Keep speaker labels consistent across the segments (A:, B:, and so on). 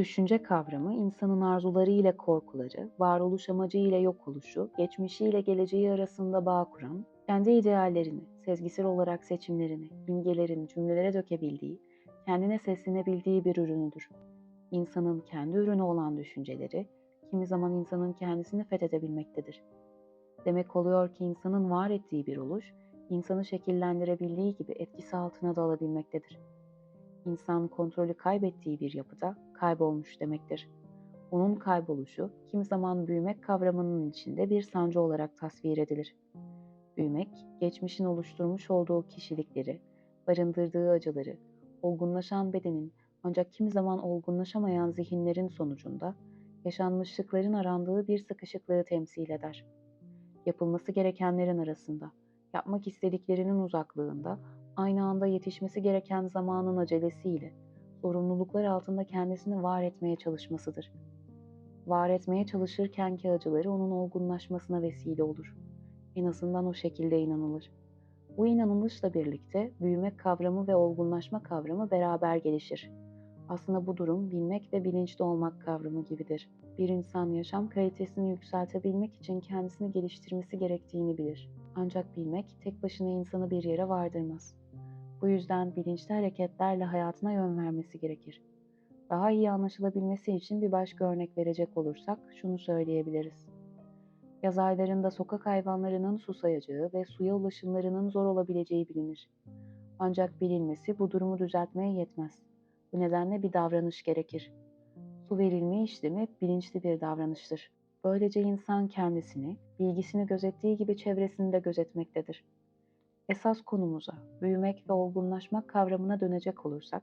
A: Düşünce kavramı, insanın arzuları ile korkuları, varoluş amacı ile yok oluşu, geçmişi ile geleceği arasında bağ kuran, kendi ideallerini, sezgisel olarak seçimlerini, imgelerini cümlelere dökebildiği, kendine seslenebildiği bir ürünüdür. İnsanın kendi ürünü olan düşünceleri, kimi zaman insanın kendisini fethedebilmektedir. Demek oluyor ki insanın var ettiği bir oluş, insanı şekillendirebildiği gibi etkisi altına da alabilmektedir. İnsan kontrolü kaybettiği bir yapıda kaybolmuş demektir. Onun kayboluşu kimi zaman büyümek kavramının içinde bir sancı olarak tasvir edilir. Büyümek, geçmişin oluşturmuş olduğu kişilikleri, barındırdığı acıları, olgunlaşan bedenin ancak kimi zaman olgunlaşamayan zihinlerin sonucunda yaşanmışlıkların arandığı bir sıkışıklığı temsil eder. Yapılması gerekenlerin arasında, yapmak istediklerinin uzaklığında, aynı anda yetişmesi gereken zamanın acelesiyle, sorumluluklar altında kendisini var etmeye çalışmasıdır. Var etmeye çalışırkenki acıları onun olgunlaşmasına vesile olur. En azından o şekilde inanılır. Bu inanılışla birlikte büyümek kavramı ve olgunlaşma kavramı beraber gelişir. Aslında bu durum bilmek ve bilinçli olmak kavramı gibidir. Bir insan yaşam kalitesini yükseltebilmek için kendisini geliştirmesi gerektiğini bilir. Ancak bilmek tek başına insanı bir yere vardırmaz. Bu yüzden bilinçli hareketlerle hayatına yön vermesi gerekir. Daha iyi anlaşılabilmesi için bir başka örnek verecek olursak şunu söyleyebiliriz. Yaz aylarında sokak hayvanlarının susayacağı ve suya ulaşımlarının zor olabileceği bilinir. Ancak bilinmesi bu durumu düzeltmeye yetmez. Bu nedenle bir davranış gerekir. Su verilme işlemi bilinçli bir davranıştır. Böylece insan kendisini, bilgisini gözettiği gibi çevresini de gözetmektedir. Esas konumuza, büyümek ve olgunlaşmak kavramına dönecek olursak,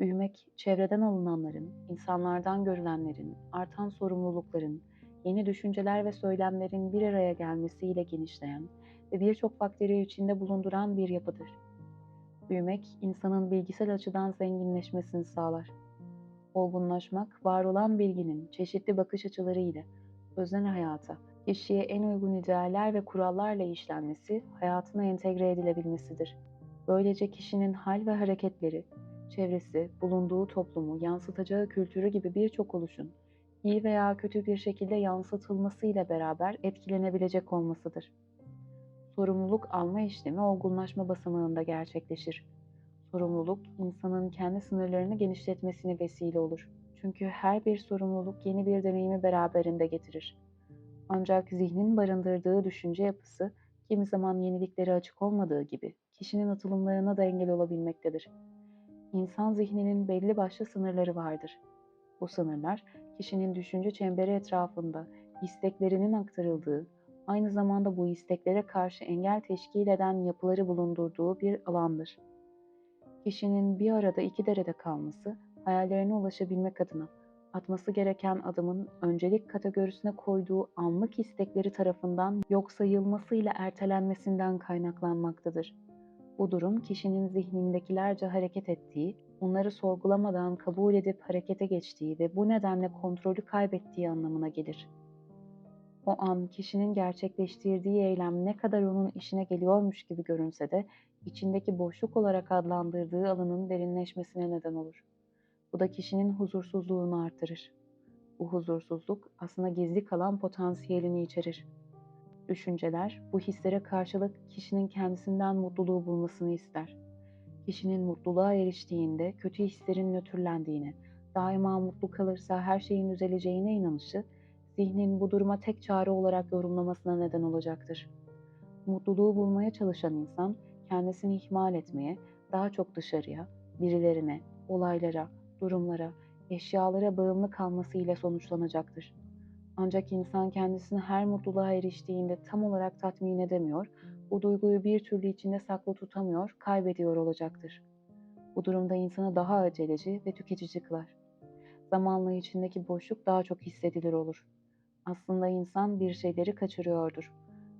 A: büyümek, çevreden alınanların, insanlardan görülenlerin, artan sorumlulukların, yeni düşünceler ve söylemlerin bir araya gelmesiyle genişleyen ve birçok faktörü içinde bulunduran bir yapıdır. Büyümek, insanın bilgisel açıdan zenginleşmesini sağlar. Olgunlaşmak, var olan bilginin çeşitli bakış açıları ile öznel hayata, kişiye en uygun idealler ve kurallarla işlenmesi, hayatına entegre edilebilmesidir. Böylece kişinin hal ve hareketleri, çevresi, bulunduğu toplumu, yansıtacağı kültürü gibi birçok oluşun iyi veya kötü bir şekilde yansıtılmasıyla beraber etkilenebilecek olmasıdır. Sorumluluk alma işlemi olgunlaşma basamağında gerçekleşir. Sorumluluk, insanın kendi sınırlarını genişletmesine vesile olur. Çünkü her bir sorumluluk yeni bir deneyimi beraberinde getirir. Ancak zihnin barındırdığı düşünce yapısı kimi zaman yeniliklere açık olmadığı gibi kişinin atılımlarına da engel olabilmektedir. İnsan zihninin belli başlı sınırları vardır. Bu sınırlar kişinin düşünce çemberi etrafında isteklerinin aktarıldığı, aynı zamanda bu isteklere karşı engel teşkil eden yapıları bulundurduğu bir alandır. Kişinin bir arada iki derede kalması, hayallerine ulaşabilmek adına atması gereken adımın öncelik kategorisine koyduğu anlık istekleri tarafından yok sayılmasıyla ertelenmesinden kaynaklanmaktadır. Bu durum kişinin zihnindekilerce hareket ettiği, onları sorgulamadan kabul edip harekete geçtiği ve bu nedenle kontrolü kaybettiği anlamına gelir. O an kişinin gerçekleştirdiği eylem ne kadar onun işine geliyormuş gibi görünse de içindeki boşluk olarak adlandırdığı alanın derinleşmesine neden olur. Bu da kişinin huzursuzluğunu artırır. Bu huzursuzluk aslında gizli kalan potansiyelini içerir. Düşünceler bu hislere karşılık kişinin kendisinden mutluluğu bulmasını ister. Kişinin mutluluğa eriştiğinde kötü hislerin nötrlendiğini, daima mutlu kalırsa her şeyin düzeleceğine inanışı, zihnin bu duruma tek çare olarak yorumlamasına neden olacaktır. Mutluluğu bulmaya çalışan insan, kendisini ihmal etmeye, daha çok dışarıya, birilerine, olaylara, durumlara, eşyalara bağımlı kalması ile sonuçlanacaktır. Ancak insan kendisini her mutluluğa eriştiğinde tam olarak tatmin edemiyor, bu duyguyu bir türlü içinde saklı tutamıyor, kaybediyor olacaktır. Bu durumda insanı daha aceleci ve tüketici kılar. Zamanla içindeki boşluk daha çok hissedilir olur. Aslında insan bir şeyleri kaçırıyordur.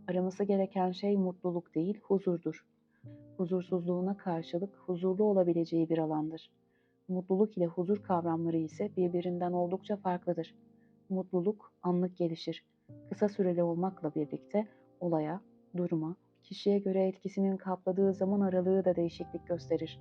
A: Araması gereken şey mutluluk değil, huzurdur. Huzursuzluğuna karşılık huzurlu olabileceği bir alandır. Mutluluk ile huzur kavramları ise birbirinden oldukça farklıdır. Mutluluk anlık gelişir. Kısa süreli olmakla birlikte olaya, duruma, kişiye göre etkisinin kapladığı zaman aralığı da değişiklik gösterir.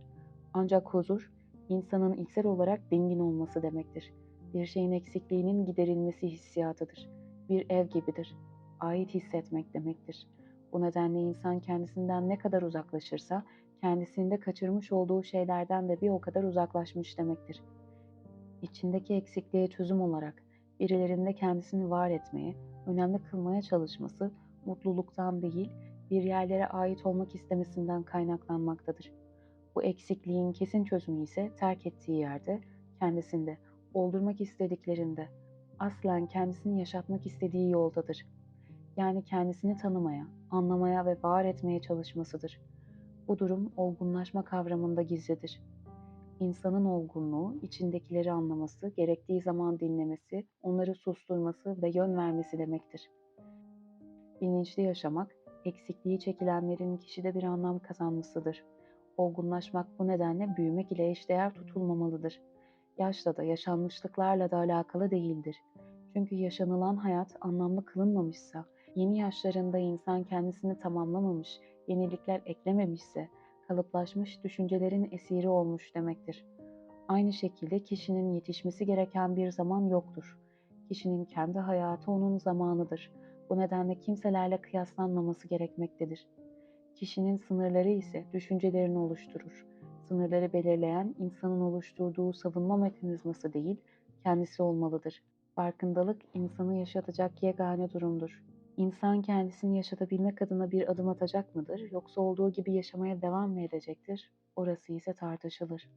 A: Ancak huzur, insanın içsel olarak dingin olması demektir. Bir şeyin eksikliğinin giderilmesi hissiyatıdır. Bir ev gibidir. Ait hissetmek demektir. Bu nedenle insan kendisinden ne kadar uzaklaşırsa kendisinde kaçırmış olduğu şeylerden de bir o kadar uzaklaşmış demektir. İçindeki eksikliğe çözüm olarak birilerinde kendisini var etmeye, önemli kılmaya çalışması mutluluktan değil, bir yerlere ait olmak istemesinden kaynaklanmaktadır. Bu eksikliğin kesin çözümü ise terk ettiği yerde, kendisinde, oldurmak istediklerinde, aslen kendisini yaşatmak istediği yoldadır. Yani kendisini tanımaya, anlamaya ve var etmeye çalışmasıdır. Bu durum olgunlaşma kavramında gizlidir. İnsanın olgunluğu, içindekileri anlaması, gerektiği zaman dinlemesi, onları susturması ve yön vermesi demektir. Bilinçli yaşamak, eksikliği çekilenlerin kişide bir anlam kazanmasıdır. Olgunlaşmak bu nedenle büyümek ile eşdeğer tutulmamalıdır. Yaşla da yaşanmışlıklarla da alakalı değildir. Çünkü yaşanılan hayat anlamlı kılınmamışsa, yeni yaşlarında insan kendisini tamamlamamış, yenilikler eklememişse, kalıplaşmış düşüncelerin esiri olmuş demektir. Aynı şekilde kişinin yetişmesi gereken bir zaman yoktur. Kişinin kendi hayatı onun zamanıdır. Bu nedenle kimselerle kıyaslanmaması gerekmektedir. Kişinin sınırları ise düşüncelerini oluşturur. Sınırları belirleyen insanın oluşturduğu savunma mekanizması değil, kendisi olmalıdır. Farkındalık insanı yaşatacak yegane durumdur. İnsan kendisini yaşatabilmek adına bir adım atacak mıdır yoksa olduğu gibi yaşamaya devam mı edecektir? Orası ise tartışılır.